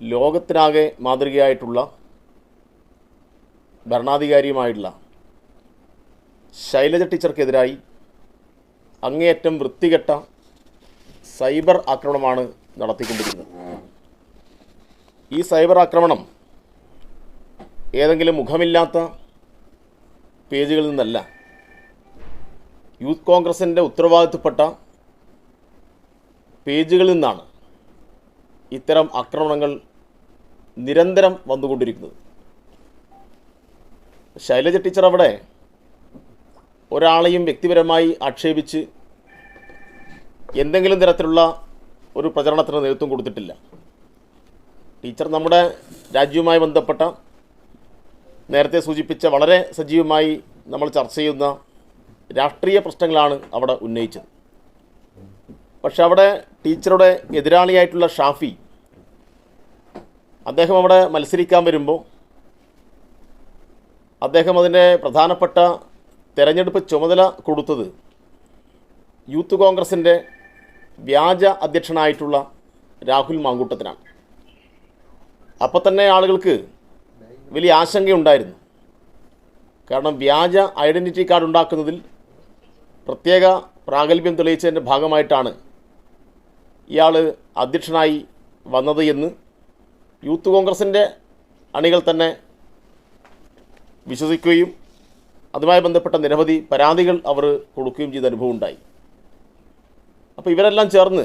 ലോകത്തിനാകെ മാതൃകയായിട്ടുള്ള ഭരണാധികാരിയുമായിട്ടുള്ള ശൈലജ ടീച്ചർക്കെതിരായി അങ്ങേയറ്റം വൃത്തികെട്ട സൈബർ ആക്രമണമാണ് നടത്തിക്കൊണ്ടിരിക്കുന്നത്. ഈ സൈബർ ആക്രമണം ഏതെങ്കിലും മുഖമില്ലാത്ത പേജുകളിൽ നിന്നല്ല യൂത്ത് കോൺഗ്രസിന്റെ ഉത്തരവാദിത്തപ്പെട്ട പേജുകളിൽ നിന്നാണ് ഇത്തരം ആക്രമണങ്ങൾ നിരന്തരം വന്നുകൊണ്ടിരിക്കുന്നത്. ശൈലജ ടീച്ചർ അവിടെ ഒരാളെയും വ്യക്തിപരമായി ആക്ഷേപിച്ച് എന്തെങ്കിലും തരത്തിലുള്ള ഒരു പ്രചരണത്തിന് നേതൃത്വം കൊടുത്തിട്ടില്ല. ടീച്ചർ നമ്മുടെ രാജ്യവുമായി ബന്ധപ്പെട്ട നേരത്തെ സൂചിപ്പിച്ച വളരെ സജീവമായി നമ്മൾ ചർച്ച ചെയ്യുന്ന രാഷ്ട്രീയ പ്രശ്നങ്ങളാണ് അവിടെ ഉന്നയിച്ചത്. പക്ഷെ അവിടെ ടീച്ചറുടെ എതിരാളിയായിട്ടുള്ള ഷാഫി അദ്ദേഹം അവിടെ മത്സരിക്കാൻ വരുമ്പോൾ അദ്ദേഹം അതിന്റെ പ്രധാനപ്പെട്ട തെരഞ്ഞെടുപ്പ് ചുമതല കൊടുത്തത് യൂത്ത് കോൺഗ്രസിന്റെ വ്യാജ അധ്യക്ഷനായിട്ടുള്ള രാഹുൽ മാങ്കൂട്ടത്തിനാണ്. അപ്പോൾ തന്നെ ആളുകൾക്ക് വലിയ ആശങ്കയുണ്ടായിരുന്നു. കാരണം വ്യാജ ഐഡന്റിറ്റി കാർഡ് ഉണ്ടാക്കുന്നതിൽ പ്രത്യേക പ്രാഗൽഭ്യം തെളിയിച്ചതിന്റെ ഭാഗമായിട്ടാണ് ഇയാൾ അധ്യക്ഷനായി വന്നത് എന്ന് യൂത്ത് കോൺഗ്രസിന്റെ അണികൾ തന്നെ വിശ്വസിക്കുകയും അതുമായി ബന്ധപ്പെട്ട നിരവധി പരാതികൾ അവർ കൊടുക്കുകയും ചെയ്ത അനുഭവം ഉണ്ടായി. അപ്പോൾ ഇവരെല്ലാം ചേർന്ന്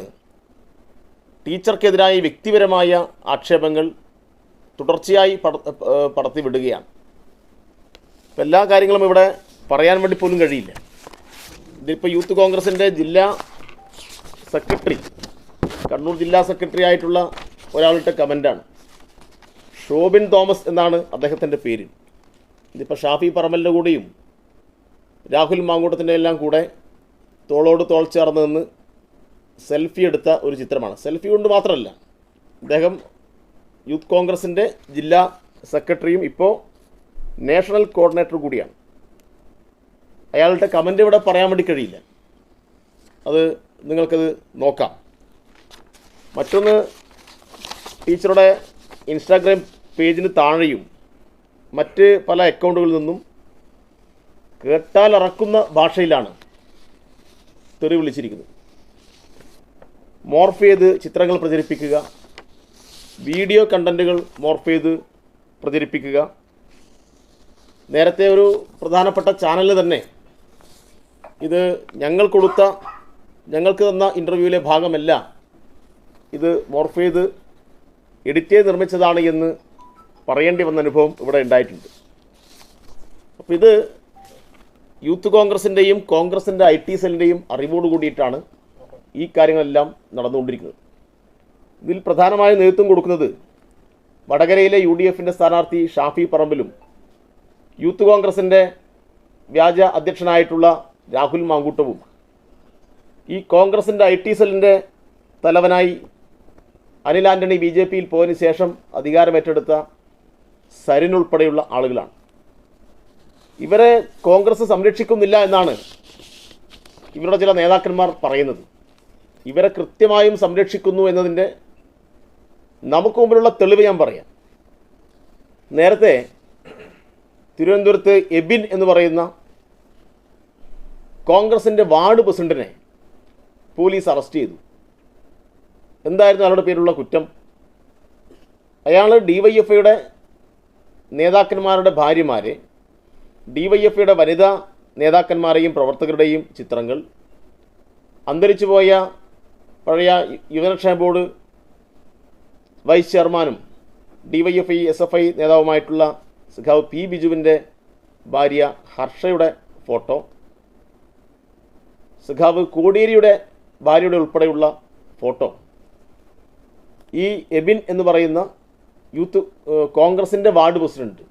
ടീച്ചർക്കെതിരായ വ്യക്തിപരമായ ആക്ഷേപങ്ങൾ തുടർച്ചയായി പട ഏഹ് പടത്തി വിടുകയാണ്. അപ്പോൾ എല്ലാ കാര്യങ്ങളും ഇവിടെ പറയാൻ വേണ്ടി പോലും കഴിയില്ല. ഇതിപ്പോൾ യൂത്ത് കോൺഗ്രസിന്റെ ജില്ലാ സെക്രട്ടറി കണ്ണൂർ ജില്ലാ സെക്രട്ടറി ആയിട്ടുള്ള ഒരാളുടെ കമന്റാണ് ഷോബിൻ തോമസ് എന്നാണ് അദ്ദേഹത്തിന്റെ പേര്. ഇതിപ്പോൾ ഷാഫി പറമ്പലിന്റെ കൂടെയും രാഹുൽ മാങ്കൂട്ടത്തിന്റെ എല്ലാം കൂടെ തോളോട് തോൾ ചേർന്ന് നിന്ന് സെൽഫി എടുത്ത ഒരു ചിത്രമാണ്. സെൽഫി കൊണ്ട് മാത്രമല്ല അദ്ദേഹം യൂത്ത് കോൺഗ്രസിന്റെ ജില്ലാ സെക്രട്ടറിയും ഇപ്പോൾ നാഷണൽ കോർഡിനേറ്റർ കൂടിയാണ്. അയാളുടെ കമന്റ് ഇവിടെ പറയാൻ വേണ്ടി കഴിയില്ല. അത് നിങ്ങൾക്കത് നോക്കാം. മറ്റൊന്ന് ടീച്ചറുടെ ഇൻസ്റ്റാഗ്രാം പേജിന് താഴെയും മറ്റ് പല അക്കൗണ്ടുകളിൽ നിന്നും കേട്ടാലിറക്കുന്ന ഭാഷയിലാണ് തെറി വിളിച്ചിരിക്കുന്നത്. മോർഫ് ചെയ്ത് ചിത്രങ്ങൾ പ്രചരിപ്പിക്കുക. വീഡിയോ കണ്ടന്റുകൾ മോർഫ് ചെയ്ത് പ്രചരിപ്പിക്കുക. നേരത്തെ ഒരു പ്രധാനപ്പെട്ട ചാനലിൽ തന്നെ ഇത് ഞങ്ങൾ കൊടുത്ത ഞങ്ങൾക്ക് തന്ന ഇന്റർവ്യൂവിലെ ഭാഗമല്ല ഇത് മോർഫ് ചെയ്ത് എഡിറ്റ് ചെയ്ത് നിർമ്മിച്ചതാണ് എന്ന് പറയേണ്ടി വന്ന അനുഭവം ഇവിടെ ഉണ്ടായിട്ടുണ്ട്. അപ്പോൾ ഇത് യൂത്ത് കോൺഗ്രസിന്റെയും കോൺഗ്രസിന്റെ ഐ ടി സെല്ലിന്റെയും അറിവോട് കൂടിയിട്ടാണ് ഈ കാര്യങ്ങളെല്ലാം നടന്നുകൊണ്ടിരിക്കുന്നത്. ഇതിൽ പ്രധാനമായ നേതൃത്വം കൊടുക്കുന്നത് വടകരയിലെ യു ഡി എഫിന്റെ സ്ഥാനാർത്ഥി ഷാഫി പറമ്പിലും യൂത്ത് കോൺഗ്രസിന്റെ വ്യാജ അധ്യക്ഷനായിട്ടുള്ള രാഹുൽ മാങ്കൂട്ടവും ഈ കോൺഗ്രസിന്റെ ഐ ടി സെല്ലിന്റെ തലവനായി അനിൽ ആന്റണി ബി ജെ പിയിൽ പോയതിനു ശേഷം അധികാരമേറ്റെടുത്ത സരിൻ ഉൾപ്പെടെയുള്ള ആളുകളാണ്. ഇവരെ കോൺഗ്രസ് സംരക്ഷിക്കുന്നില്ല എന്നാണ് ഇവരുടെ ചില നേതാക്കന്മാർ പറയുന്നത്. ഇവരെ കൃത്യമായും സംരക്ഷിക്കുന്നു എന്നതിന്റെ നമുക്ക് മുമ്പിലുള്ള തെളിവ് ഞാൻ പറയാം. നേരത്തെ തിരുവനന്തപുരത്ത് എബിൻ എന്ന് പറയുന്ന കോൺഗ്രസിന്റെ വാർഡ് പ്രസിഡന്റിനെ പോലീസ് അറസ്റ്റ് ചെയ്തു. എന്തായിരുന്നു അയാളുടെ പേരുള്ള കുറ്റം? അയാൾ ഡി വൈ എഫ് ഐയുടെ നേതാക്കന്മാരുടെ ഭാര്യമാരെ ഡി വൈ എഫിയുടെ വനിതാ നേതാക്കന്മാരെയും പ്രവർത്തകരുടെയും ചിത്രങ്ങൾ അന്തരിച്ചുപോയ പഴയ യുവജനക്ഷേമ ബോർഡ് വൈസ് ചെയർമാനും D Y F I S F I നേതാവുമായിട്ടുള്ള സുഖാവ് പി ബിജുവിന്റെ ഭാര്യ ഹർഷയുടെ ഫോട്ടോ സുഖാവ് കോടിയേരിയുടെ ഭാര്യയുടെ ഉൾപ്പെടെയുള്ള ഫോട്ടോ. ഈ എബിൻ എന്ന് പറയുന്ന യൂത്ത് കോൺഗ്രസിന്റെ വാർഡ് പ്രസിഡന്റ്.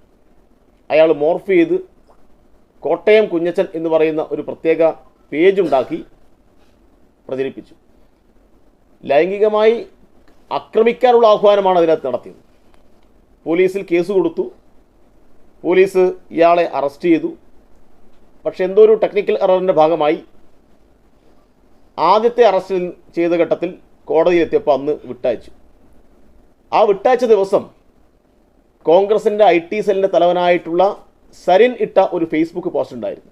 അയാൾ മോർഫ് ചെയ്ത് കോട്ടയം കുഞ്ഞച്ചൻ എന്ന് പറയുന്ന ഒരു പ്രത്യേക പേജ് ഉണ്ടാക്കി പ്രചരിപ്പിച്ചു. ലൈംഗികമായി ആക്രമിക്കാനുള്ള ആഹ്വാനമാണ് അതിനകത്ത് നടത്തിയത്. പോലീസിൽ കേസ് കൊടുത്തു. പോലീസ് ഇയാളെ അറസ്റ്റ് ചെയ്തു. പക്ഷെ എന്തോ ഒരു ടെക്നിക്കൽ എററിന്റെ ഭാഗമായി ആദ്യത്തെ അറസ്റ്റ് ചെയ്ത ഘട്ടത്തിൽ കോടതിയിലെത്തിയപ്പോൾ അന്ന് വിട്ടയച്ചു. ആ വിട്ടയച്ച ദിവസം കോൺഗ്രസിന്റെ ഐ ടി സെല്ലിന്റെ തലവനായിട്ടുള്ള സരിൻ ഇട്ട ഒരു ഫേസ്ബുക്ക് പോസ്റ്റ് ഉണ്ടായിരുന്നു.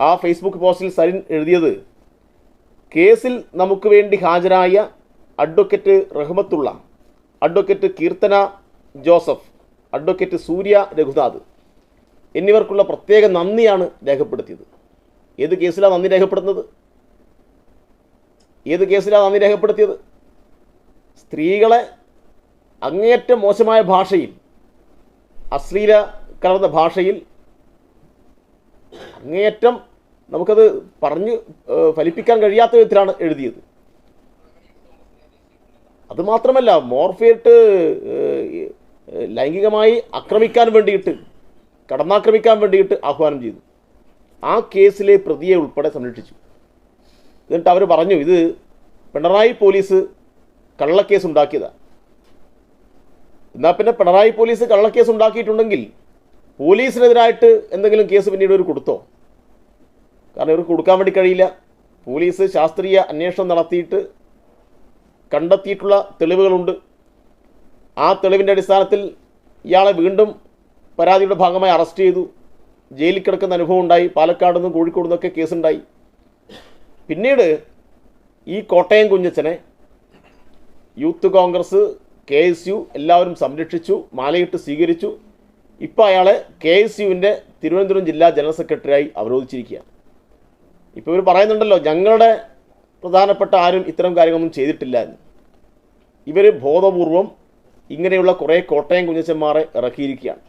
ആ ഫേസ്ബുക്ക് പോസ്റ്റിൽ സരിൻ എഴുതിയത് കേസിൽ നമുക്ക് വേണ്ടി ഹാജരായ advocate Rahmathulla advocate Keerthana Joseph advocate Surya Raghunath എന്നിവർക്കുള്ള പ്രത്യേക നന്ദിയാണ് രേഖപ്പെടുത്തിയത്. ഏത് കേസിലാണ് നന്ദി രേഖപ്പെടുത്തുന്നത്? ഏത് കേസിലാണ് നന്ദി രേഖപ്പെടുത്തിയത്? സ്ത്രീകളെ അങ്ങേയറ്റം മോശമായ ഭാഷയിൽ അശ്ലീല കലർന്ന ഭാഷയിൽ അങ്ങേയറ്റം നമുക്കത് പറഞ്ഞ് ഫലിപ്പിക്കാൻ കഴിയാത്ത വിധത്തിലാണ് എഴുതിയത്. അതുമാത്രമല്ല ഏഹ്, ലൈംഗികമായി ആക്രമിക്കാൻ വേണ്ടിയിട്ട് കടന്നാക്രമിക്കാൻ വേണ്ടിയിട്ട് ആഹ്വാനം ചെയ്തു. ആ കേസിലെ പ്രതിയെ ഉൾപ്പെടെ സംരക്ഷിച്ചു. എന്നിട്ട് അവർ പറഞ്ഞു ഇത് പിണറായി പോലീസ് കള്ളക്കേസ് ഉണ്ടാക്കിയതാണ് എന്നാൽ പിന്നെ പിണറായി പോലീസ് കള്ളക്കേസ് ഉണ്ടാക്കിയിട്ടുണ്ടെങ്കിൽ പോലീസിനെതിരായിട്ട് എന്തെങ്കിലും കേസ് പിന്നീട് ഒരു കൊടുത്തോ? കാരണം ഇവർക്ക് കൊടുക്കാൻ വേണ്ടി കഴിയില്ല. പോലീസ് ശാസ്ത്രീയ അന്വേഷണം നടത്തിയിട്ട് കണ്ടെത്തിയിട്ടുള്ള തെളിവുകളുണ്ട്. ആ തെളിവിന്റെ അടിസ്ഥാനത്തിൽ ഇയാളെ വീണ്ടും പരാതിയുടെ ഭാഗമായി അറസ്റ്റ് ചെയ്തു. ജയിലിൽ കിടക്കുന്ന അനുഭവം ഉണ്ടായി. പാലക്കാട് നിന്നും കോഴിക്കോട് നിന്നൊക്കെ കേസുണ്ടായി. പിന്നീട് ഈ Kottayam കുഞ്ഞച്ചനെ Youth Congress K S U എല്ലാവരും സംരക്ഷിച്ചു മാലയിട്ട് സ്വീകരിച്ചു. ഇപ്പോൾ അയാളെ കെ എസ് യുവിന്റെ തിരുവനന്തപുരം ജില്ലാ ജനറൽ സെക്രട്ടറിയായി അവരോധിച്ചിരിക്കുകയാണ്. ഇപ്പോൾ ഇവർ പറയുന്നുണ്ടല്ലോ ഞങ്ങളുടെ പ്രധാനപ്പെട്ട ആരും ഇത്തരം കാര്യങ്ങളൊന്നും ചെയ്തിട്ടില്ല എന്ന്. ഇവർ ബോധപൂർവം ഇങ്ങനെയുള്ള കുറേ കോട്ടയം കുഞ്ഞച്ചന്മാരെ ഇറക്കിയിരിക്കുകയാണ്.